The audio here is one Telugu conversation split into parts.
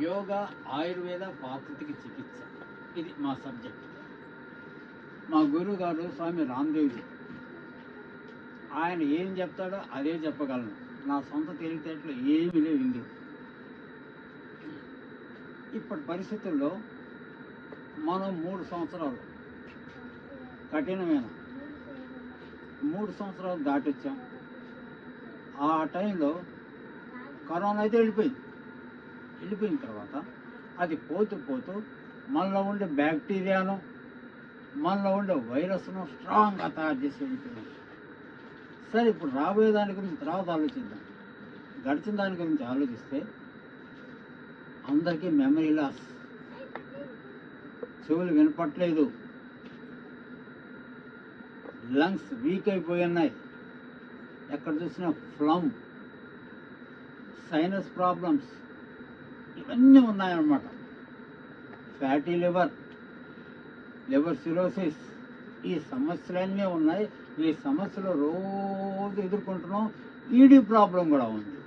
యోగా ఆయుర్వేద పాకృతికి చికిత్స. ఇది మా సబ్జెక్ట్. మా గురువు గారు స్వామి రామ్దేవ్జీ. ఆయన ఏం చెప్తాడో అదే చెప్పగలను. నా సొంత తెలివితేటలు ఏమీ లేవు ఇందులో. ఇప్పటి పరిస్థితుల్లో మనం మూడు సంవత్సరాలు. కఠినమైన? మూడు సంవత్సరాలు దాటొచ్చాం. ఆ టైంలో కరోనా అయితే వెళ్ళిపోయింది. వెళ్ళిపోయిన తర్వాత అది పోతూ పోతూ మనలో ఉండే బ్యాక్టీరియాను మనలో ఉండే వైరస్ను స్ట్రాంగ్గా తయారు చేసి వెళ్ళిపోయింది. సరే ఇప్పుడు రాబోయే దాని గురించి తర్వాత ఆలోచిద్దాం. గడిచిన దాని గురించి ఆలోచిస్తే అందరికీ మెమరీ లాస్ చెవులు వినపట్లేదు. లంగ్స్ వీక్ అయిపోయి ఉన్నాయి. ఎక్కడ చూసినా ఫ్లమ్. Sinus problems. ఇవన్నీ ఉన్నాయన్నమాట. ఫ్యాటీ లివర్ లివర్ సిరోసిస్ ఈ సమస్యలన్నీ ఉన్నాయి. ఈ సమస్యలు రోజు ఎదుర్కొంటున్నాం. ఈడీ ప్రాబ్లం కూడా ఉంది.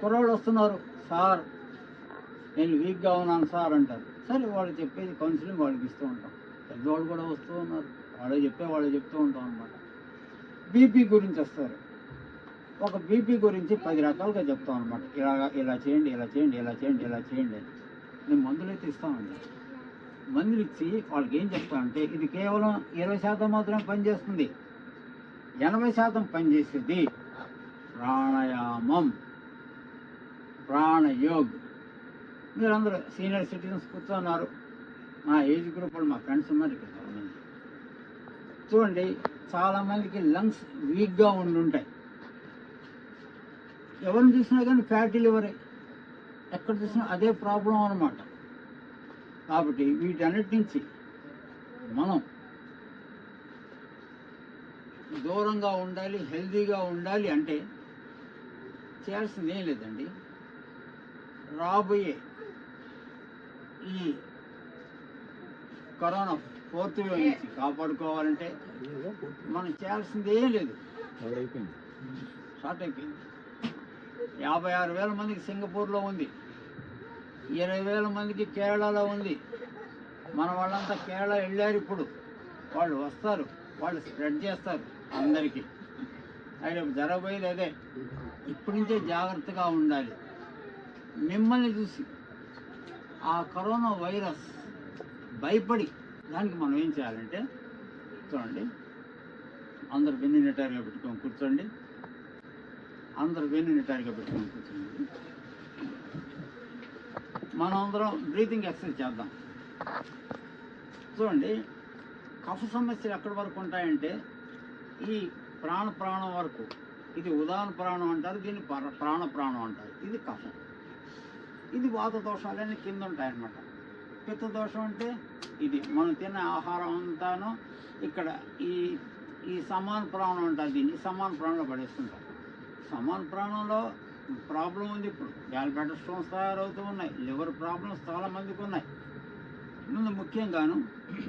కుర్రాళ్ళు వస్తున్నారు. సార్ నేను వీక్గా ఉన్నాను సార్ అంటారు. సరే వాళ్ళు చెప్పేది కౌన్సిలింగ్ వాళ్ళకి ఇస్తూ ఉంటాం. పెద్దవాళ్ళు కూడా వస్తూ ఉన్నారు. వాళ్ళు చెప్పే వాళ్ళు చెప్తూ ఉంటాం అనమాట బీపీ గురించి వస్తారు. ఒక బీపీ గురించి పది రకాలుగా చెప్తాం అనమాట ఇలా ఇలా చేయండి ఇలా చేయండి ఇలా చేయండి ఇలా చేయండి అని. నేను మందులు అయితే ఇస్తామండి మందులు ఇచ్చి వాళ్ళకి ఏం చెప్తామంటే ఇది కేవలం ఇరవై శాతం మాత్రమే పనిచేస్తుంది. ఎనభై శాతం పనిచేసేది ప్రాణాయామం ప్రాణయోగ్. మీరందరూ సీనియర్ సిటిజన్స్ కూర్చున్నారు. మా ఏజ్ గ్రూప్ వాళ్ళు మా ఫ్రెండ్స్ ఉన్నారు ఇక్కడ చాలామంది. చూడండి చాలామందికి లంగ్స్ వీక్గా ఉండి ఉంటాయి ఎవరిని చూసినా కానీ ఫ్యాటీ లివరే. ఎక్కడ చూసినా అదే ప్రాబ్లం అన్నమాట. కాబట్టి వీటన్నిటి నుంచి మనం దూరంగా ఉండాలి హెల్తీగా ఉండాలి అంటే చేయాల్సింది ఏం లేదండి. రాబోయే ఈ కరోనా ఫోర్త్ వేవ్ నుంచి కాపాడుకోవాలంటే మనం చేయాల్సింది ఏం లేదు. స్టార్ట్ అయిపోయింది. యాభై ఆరు వేల మందికి సింగపూర్లో ఉంది. ఇరవై వేల మందికి కేరళలో ఉంది. మన వాళ్ళంతా కేరళ వెళ్ళారు ఇప్పుడు. వాళ్ళు వస్తారు. వాళ్ళు స్ప్రెడ్ చేస్తారు అందరికీ. అది జరగబోయేది అదే. ఇప్పటి నుంచే జాగ్రత్తగా ఉండాలి. మిమ్మల్ని చూసి ఆ కరోనా వైరస్ భయపడి దానికి మనం ఏం చేయాలంటే చూడండి. అందరు వెన్ను నిటారుగా పెట్టుకొని కూర్చోండి. అందరు వెన్నుని తయారుగా పెట్టుకుని మనం అందరం బ్రీతింగ్ ఎక్సర్సైజ్ చేద్దాం. చూడండి కఫ సమస్యలు ఎక్కడి వరకు ఉంటాయంటే ఈ ప్రాణ ప్రాణం వరకు. ఇది ఉదాహరణ ప్రాణం అంటారు దీన్ని పర- ప్రాణ ప్రాణం అంటారు. ఇది కఫం. ఇది వాత దోషాలన్నీ కింద ఉంటాయన్నమాట. పిత్త దోషం అంటే ఇది. మనం తిన్న ఆహారం అంతాను ఇక్కడ ఈ ఈ సమాన ప్రాణం అంటారు దీన్ని. సమాన ప్రాణంలో పడేస్తుంటాం. సమాన ప్రాణంలో ప్రాబ్లం ఉంది ఇప్పుడు. గ్యాల్బ్లాడర్ స్టోన్స్ తయారవుతూ ఉన్నాయి. లివర్ ప్రాబ్లమ్స్ చాలా మందికి ఉన్నాయి. ముందు ముఖ్యంగాను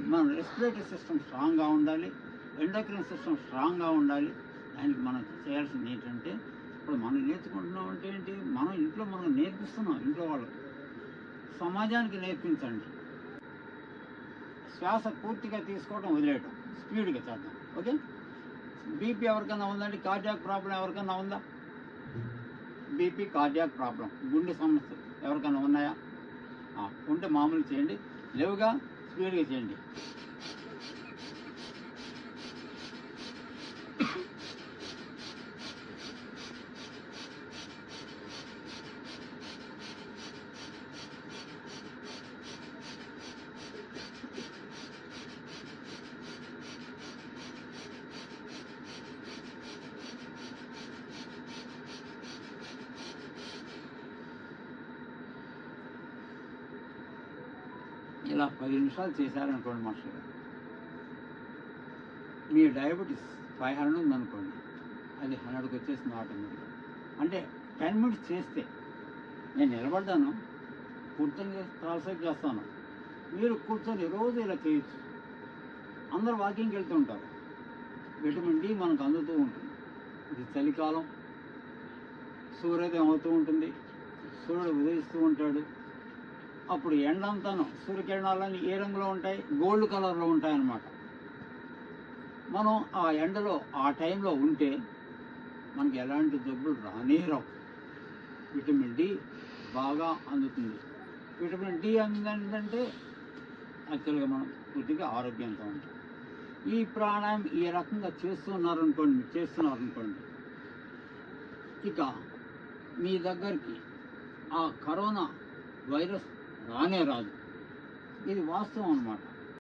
మన రెస్పిరేటరీ సిస్టమ్ స్ట్రాంగ్గా ఉండాలి. ఎండోక్రిన్ సిస్టమ్ స్ట్రాంగ్గా ఉండాలి. దానికి మనం చేయాల్సింది ఏంటంటే ఇప్పుడు మనం నేర్చుకుంటున్నాం అంటే ఏంటి? మనం ఇంట్లో మనం నేర్పిస్తున్నాం ఇంట్లో వాళ్ళకి. సమాజానికి నేర్పించండి. శ్వాస పూర్తిగా తీసుకోవడం వదిలేయటం. స్పీడ్గా చేద్దాం. ఓకే? బీపీ ఎవరికైనా ఉందండి? కార్డియాక్ ప్రాబ్లం ఎవరికైనా ఉందా? బీపీ కార్డియాక్ ప్రాబ్లం గుండె సమస్య ఎవరికైనా ఉన్నాయా? ఉంటే మామూలు చేయండి. లేవుగా స్పీడ్గా చేయండి. ఇలా పది నిమిషాలు చేశారనుకోండి మాస్టర్ గారు. మీ డయాబెటీస్ ఫైవ్ హండ్రెడ్ ఉందనుకోండి అది హండ్రెడ్కి వచ్చేసింది ఆటోమేటిక్గా అంటే టెన్ మినిట్స్ చేస్తే నేను నిలబడ్డాను కూర్చొని చేసి చేస్తాను. మీరు కూర్చొని రోజు ఇలా చేయొచ్చు. అందరు వాకింగ్కి వెళ్తూ ఉంటారు. విటమిన్ డి మనకు అందుతూ ఉంటుంది. ఇది చలికాలం. సూర్యోదయం అవుతూ ఉంటుంది. సూర్యుడు ఉదయిస్తూ ఉంటాడు. అప్పుడు ఎండంతను సూర్యకిరణాలని ఏ రంగులో ఉంటాయి? గోల్డ్ కలర్లో ఉంటాయన్నమాట. మనం ఆ ఎండలో ఆ టైంలో ఉంటే మనకి ఎలాంటి జబ్బులు రానే రావు. విటమిన్ డి బాగా అందుతుంది. విటమిన్ డి అందిందంటే యాక్చువల్గా మనం పూర్తిగా ఆరోగ్యంగా ఉంటాం. ఈ ప్రాణాయామం ఈ రకంగా చేస్తున్నారనుకోండి చేస్తున్నారనుకోండి ఇక మీ దగ్గరికి ఆ కరోనా వైరస్ రానే రాదు. ఇది వాస్తవం అనమాట